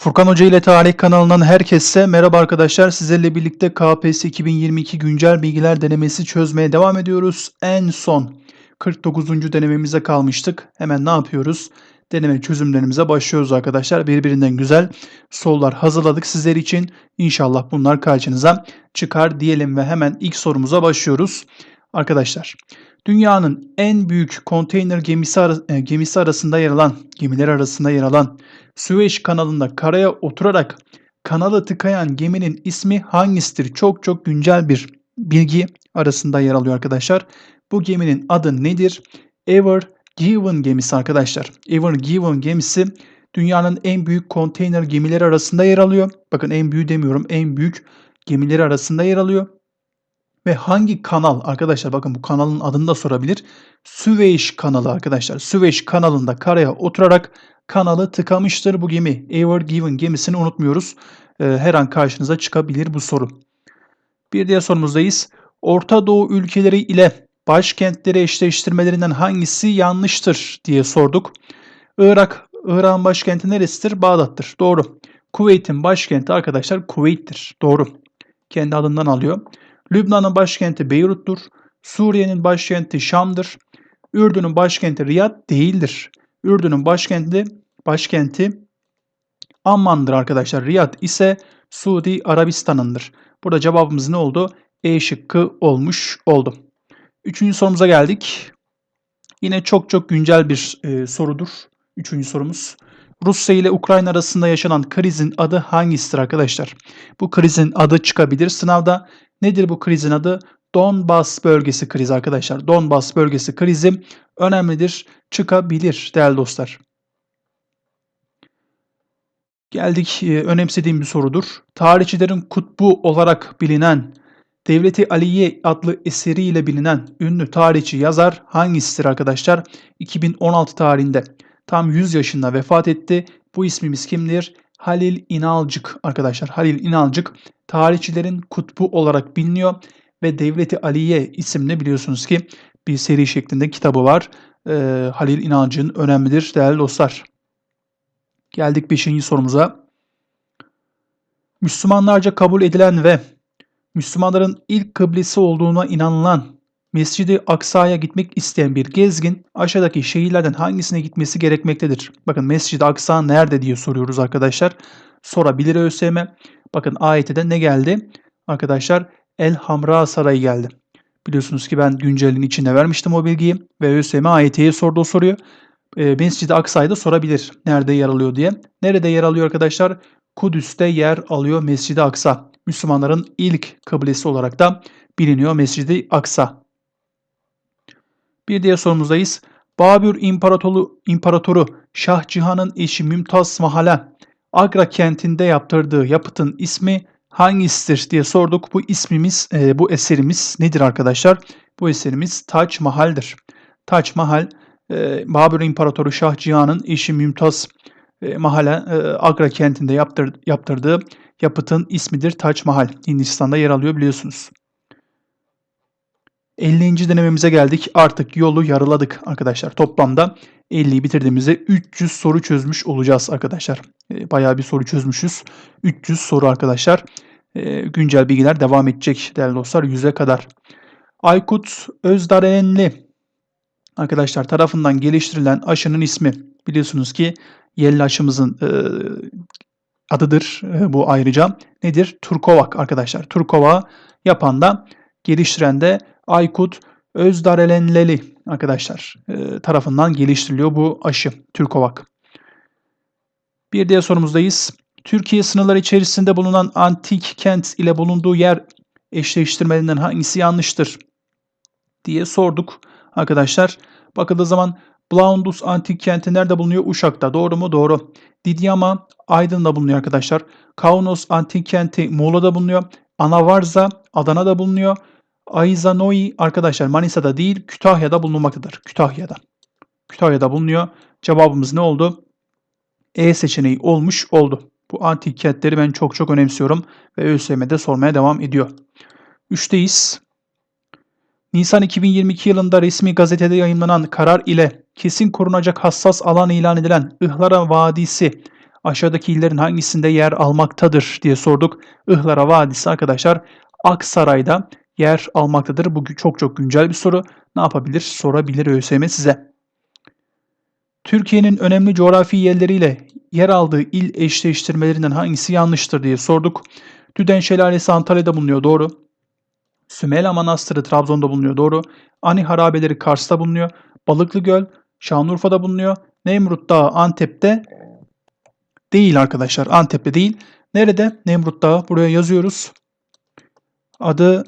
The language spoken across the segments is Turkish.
Furkan Hoca ile Tarih kanalından herkese merhaba arkadaşlar. Sizlerle birlikte KPSS 2022 güncel bilgiler denemesi çözmeye devam ediyoruz. En son 49. denememize kalmıştık. Hemen ne yapıyoruz? Deneme çözümlerimize başlıyoruz arkadaşlar. Birbirinden güzel sorular hazırladık sizler için. İnşallah bunlar karşınıza çıkar diyelim ve hemen ilk sorumuza başlıyoruz. Arkadaşlar, dünyanın en büyük konteyner gemisi, ara- e, gemisi arasında yer alan, gemiler arasında yer alan Süveyş kanalında karaya oturarak kanalı tıkayan geminin ismi hangisidir? Çok çok güncel bir bilgi arasında yer alıyor arkadaşlar. Bu geminin adı nedir? Ever Given gemisi arkadaşlar. Ever Given gemisi dünyanın en büyük konteyner gemileri arasında yer alıyor. Bakın en büyük demiyorum, en büyük gemileri arasında yer alıyor. Ve hangi kanal arkadaşlar bakın bu kanalın adını da sorabilir. Süveyş kanalı arkadaşlar. Süveyş kanalında karaya oturarak kanalı tıkamıştır bu gemi. Ever Given gemisini unutmuyoruz. Ee, her an karşınıza çıkabilir bu soru. Bir diğer sorumuzdayız. Orta Doğu ülkeleri ile başkentleri eşleştirmelerinden hangisi yanlıştır diye sorduk. Irak, Irak'ın başkenti neresidir? Bağdat'tır. Doğru. Kuveyt'in başkenti arkadaşlar Kuveyt'tir. Doğru. Kendi adından alıyor. Lübnan'ın başkenti Beyrut'tur. Suriye'nin başkenti Şam'dır. Ürdün'ün başkenti Riyad değildir. Ürdün'ün başkenti başkenti Amman'dır arkadaşlar. Riyad ise Suudi Arabistan'ındır. Burada cevabımız ne oldu? E şıkkı olmuş oldu. Üçüncü sorumuza geldik. Yine çok çok güncel bir e, sorudur. Üçüncü sorumuz. Rusya ile Ukrayna arasında yaşanan krizin adı hangisidir arkadaşlar? Bu krizin adı çıkabilir sınavda. Nedir bu krizin adı? Donbas bölgesi krizi arkadaşlar. Donbas bölgesi krizi önemlidir, çıkabilir değerli dostlar. Geldik e, önemsediğim bir sorudur. Tarihçilerin kutbu olarak bilinen Devleti Aliye adlı eseriyle bilinen ünlü tarihçi yazar hangisidir arkadaşlar? 2016 tarihinde tam 100 yaşında vefat etti. Bu ismimiz kimdir? Halil İnalcık arkadaşlar. Halil İnalcık tarihçilerin kutbu olarak biliniyor ve Devleti Aliye isimli biliyorsunuz ki bir seri şeklinde kitabı var. Ee, Halil İnalcık'ın önemlidir değerli dostlar. Geldik 5. sorumuza. Müslümanlarca kabul edilen ve Müslümanların ilk kıblesi olduğuna inanılan Mescid-i Aksa'ya gitmek isteyen bir gezgin aşağıdaki şehirlerden hangisine gitmesi gerekmektedir? Bakın Mescid-i Aksa nerede diye soruyoruz arkadaşlar. Sorabilir ÖSYM. Bakın ayette de ne geldi? Arkadaşlar El Hamra Sarayı geldi. Biliyorsunuz ki ben güncelin içinde vermiştim o bilgiyi ve ÖSYM AYT'ye sordu o soruyu. E, Mescid-i Aksa'yı da sorabilir nerede yer alıyor diye. Nerede yer alıyor arkadaşlar? Kudüs'te yer alıyor Mescid-i Aksa. Müslümanların ilk kıblesi olarak da biliniyor Mescid-i Aksa. Bir diğer sorumuzdayız. Babür İmparatoru, İmparatoru Şah Cihan'ın eşi Mümtaz Mahal'e Agra kentinde yaptırdığı yapıtın ismi hangisidir diye sorduk. Bu ismimiz, e, bu eserimiz nedir arkadaşlar? Bu eserimiz Taç Mahal'dir. Taç Mahal, e, Babür İmparatoru Şah Cihan'ın eşi Mümtaz e, Mahal'e e, Agra kentinde yaptır, yaptırdığı yapıtın ismidir Taç Mahal. Hindistan'da yer alıyor biliyorsunuz. 50. denememize geldik. Artık yolu yarıladık arkadaşlar. Toplamda 50'yi bitirdiğimizde 300 soru çözmüş olacağız arkadaşlar. E, Bayağı bir soru çözmüşüz. 300 soru arkadaşlar. E, Güncel bilgiler devam edecek değerli dostlar 100'e kadar. Aykut Özdarenli arkadaşlar tarafından geliştirilen aşının ismi. Biliyorsunuz ki yerli aşımızın e, adıdır e, bu ayrıca. Nedir? Turkovak arkadaşlar. Turkova yapan da geliştiren de Aykut Özdarelenleli arkadaşlar e, tarafından geliştiriliyor bu aşı Turkovak. Bir diğer sorumuzdayız. Türkiye sınırları içerisinde bulunan antik kent ile bulunduğu yer eşleştirmelerinden hangisi yanlıştır diye sorduk arkadaşlar. Bakıldığı zaman Blaundus antik kenti nerede bulunuyor? Uşak'ta. Doğru mu? Doğru. Didyama Aydın'da bulunuyor arkadaşlar. Kaunos antik kenti Muğla'da bulunuyor. Anavarza Adana'da bulunuyor. Aizanoi arkadaşlar Manisa'da değil Kütahya'da bulunmaktadır. Kütahya'da. Kütahya'da bulunuyor. Cevabımız ne oldu? E seçeneği olmuş oldu. Bu antik kentleri ben çok çok önemsiyorum ve ÖSYM'de sormaya devam ediyor. Üçteyiz. Nisan 2022 yılında resmi gazetede yayınlanan karar ile kesin korunacak hassas alan ilan edilen Ihlara Vadisi aşağıdaki illerin hangisinde yer almaktadır diye sorduk. Ihlara Vadisi arkadaşlar Aksaray'da yer almaktadır. Bu çok çok güncel bir soru. Ne yapabilir? Sorabilir ÖSYM size. Türkiye'nin önemli coğrafi yerleriyle yer aldığı il eşleştirmelerinden hangisi yanlıştır diye sorduk. Düden Şelalesi Antalya'da bulunuyor. Doğru. Sümela Manastırı Trabzon'da bulunuyor. Doğru. Ani Harabeleri Kars'ta bulunuyor. Balıklı Göl Şanlıurfa'da bulunuyor. Nemrut Dağı Antep'te değil arkadaşlar. Antep'te değil. Nerede? Nemrut Dağı. Buraya yazıyoruz. Adı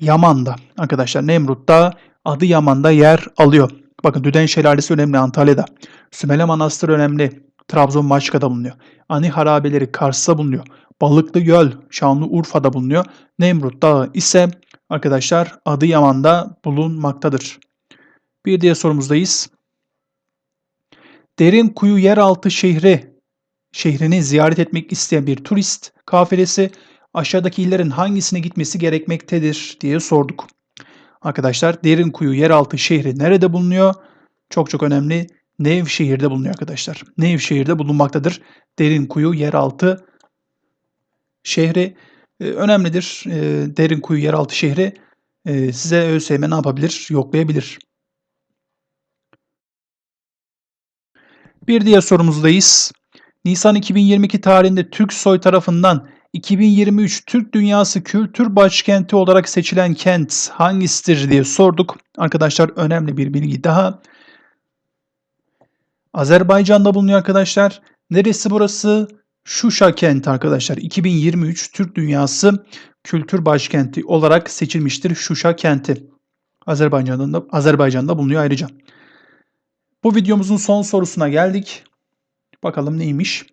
Yaman'da. Arkadaşlar Nemrut Dağı adı Yaman'da yer alıyor. Bakın Düden Şelalesi önemli Antalya'da. Sümele Manastırı önemli. Trabzon Maçka'da bulunuyor. Ani Harabeleri Kars'ta bulunuyor. Balıklı Göl Şanlıurfa'da bulunuyor. Nemrut Dağı ise arkadaşlar Adıyaman'da bulunmaktadır. Bir diğer sorumuzdayız. Derin Kuyu yeraltı şehri şehrini ziyaret etmek isteyen bir turist kafilesi aşağıdaki illerin hangisine gitmesi gerekmektedir diye sorduk. Arkadaşlar Derin Kuyu yeraltı şehri nerede bulunuyor? Çok çok önemli. Nevşehir'de bulunuyor arkadaşlar. Nevşehir'de bulunmaktadır. Derin Kuyu yeraltı şehri e, önemlidir. E, Derin Kuyu yeraltı şehri e, size ÖSYM ne yapabilir? Yoklayabilir. Bir diğer sorumuzdayız. Nisan 2022 tarihinde Türksoy tarafından 2023 Türk Dünyası Kültür Başkenti olarak seçilen kent hangisidir diye sorduk. Arkadaşlar önemli bir bilgi daha. Azerbaycan'da bulunuyor arkadaşlar. Neresi burası? Şuşa kenti arkadaşlar. 2023 Türk Dünyası Kültür Başkenti olarak seçilmiştir Şuşa kenti. Azerbaycan'da Azerbaycan'da bulunuyor ayrıca. Bu videomuzun son sorusuna geldik. Bakalım neymiş?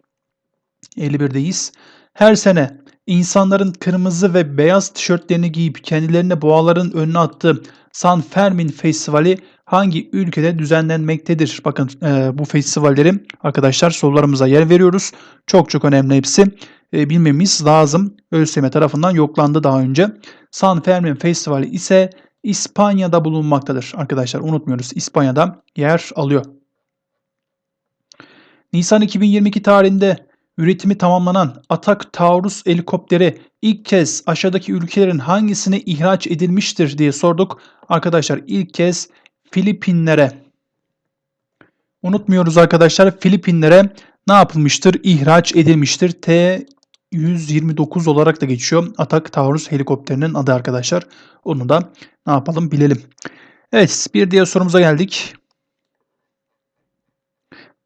51'deyiz. Her sene insanların kırmızı ve beyaz tişörtlerini giyip kendilerine boğaların önüne attığı San Fermin Festivali hangi ülkede düzenlenmektedir? Bakın e, bu festivalleri arkadaşlar sorularımıza yer veriyoruz. Çok çok önemli hepsi. E, bilmemiz lazım. ÖSYM tarafından yoklandı daha önce. San Fermin Festivali ise İspanya'da bulunmaktadır. Arkadaşlar unutmuyoruz İspanya'da yer alıyor. Nisan 2022 tarihinde üretimi tamamlanan Atak Taurus helikopteri ilk kez aşağıdaki ülkelerin hangisine ihraç edilmiştir diye sorduk. Arkadaşlar ilk kez Filipinlere. Unutmuyoruz arkadaşlar Filipinlere ne yapılmıştır? İhraç edilmiştir. T-129 olarak da geçiyor. Atak Taurus helikopterinin adı arkadaşlar. Onu da ne yapalım bilelim. Evet bir diğer sorumuza geldik.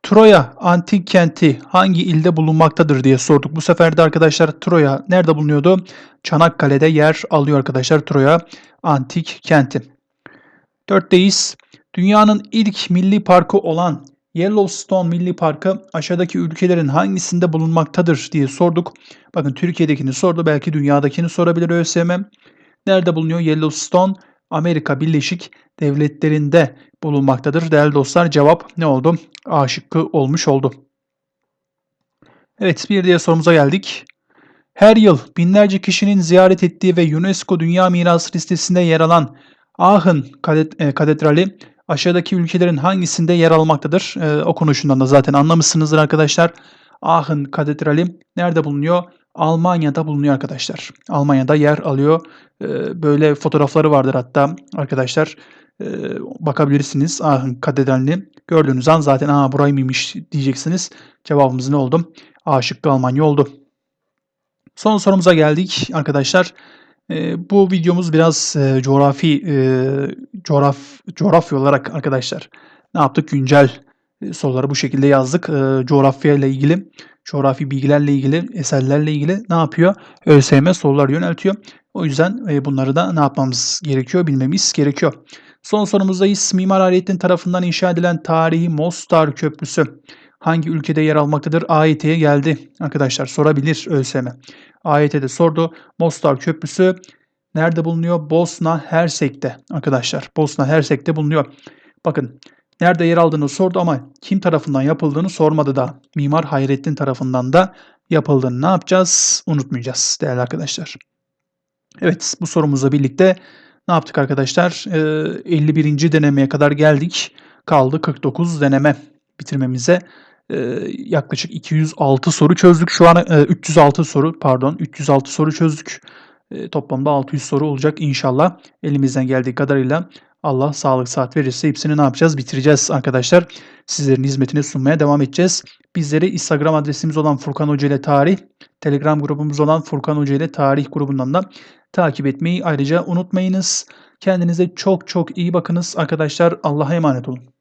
Troya antik kenti hangi ilde bulunmaktadır diye sorduk. Bu sefer de arkadaşlar Troya nerede bulunuyordu? Çanakkale'de yer alıyor arkadaşlar Troya antik kenti. Dörtteyiz. Dünyanın ilk milli parkı olan Yellowstone Milli Parkı aşağıdaki ülkelerin hangisinde bulunmaktadır diye sorduk. Bakın Türkiye'dekini sordu. Belki dünyadakini sorabilir ÖSYM. Nerede bulunuyor Yellowstone? Amerika Birleşik Devletleri'nde bulunmaktadır. Değerli dostlar cevap ne oldu? A şıkkı olmuş oldu. Evet bir diğer sorumuza geldik. Her yıl binlerce kişinin ziyaret ettiği ve UNESCO Dünya Mirası listesinde yer alan Aachen e, Katedrali aşağıdaki ülkelerin hangisinde yer almaktadır? Ee, okunuşundan da zaten anlamışsınızdır arkadaşlar. Aachen Katedrali nerede bulunuyor? Almanya'da bulunuyor arkadaşlar. Almanya'da yer alıyor. Ee, böyle fotoğrafları vardır hatta arkadaşlar. Ee, bakabilirsiniz Aachen Katedrali'ni. Gördüğünüz an zaten aa burayı mıymış diyeceksiniz. Cevabımız ne oldu? A şıkkı Almanya oldu. Son sorumuza geldik arkadaşlar. E, bu videomuz biraz e, coğrafi e, coğraf coğrafya olarak arkadaşlar ne yaptık? Güncel e, soruları bu şekilde yazdık. E, coğrafya ile ilgili, coğrafi bilgilerle ilgili, eserlerle ilgili ne yapıyor? ÖSYM sorular yöneltiyor. O yüzden e, bunları da ne yapmamız gerekiyor? Bilmemiz gerekiyor. Son sorumuzdayız. Mimar Hayrettin tarafından inşa edilen tarihi Mostar Köprüsü hangi ülkede yer almaktadır? AYT'ye geldi. Arkadaşlar sorabilir ÖSYM. AYT'de sordu. Mostar Köprüsü nerede bulunuyor? Bosna Hersek'te arkadaşlar. Bosna Hersek'te bulunuyor. Bakın nerede yer aldığını sordu ama kim tarafından yapıldığını sormadı da. Mimar Hayrettin tarafından da yapıldığını ne yapacağız? Unutmayacağız değerli arkadaşlar. Evet bu sorumuzla birlikte ne yaptık arkadaşlar? Ee, 51. denemeye kadar geldik. Kaldı 49 deneme bitirmemize. Eee, yaklaşık 206 soru çözdük. Şu an eee, 306 soru pardon 306 soru çözdük. Eee, toplamda 600 soru olacak inşallah. Elimizden geldiği kadarıyla Allah sağlık saat verirse hepsini ne yapacağız? Bitireceğiz arkadaşlar. Sizlerin hizmetine sunmaya devam edeceğiz. Bizleri Instagram adresimiz olan Furkan Hoca ile Tarih, Telegram grubumuz olan Furkan Hoca ile Tarih grubundan da takip etmeyi ayrıca unutmayınız. Kendinize çok çok iyi bakınız arkadaşlar. Allah'a emanet olun.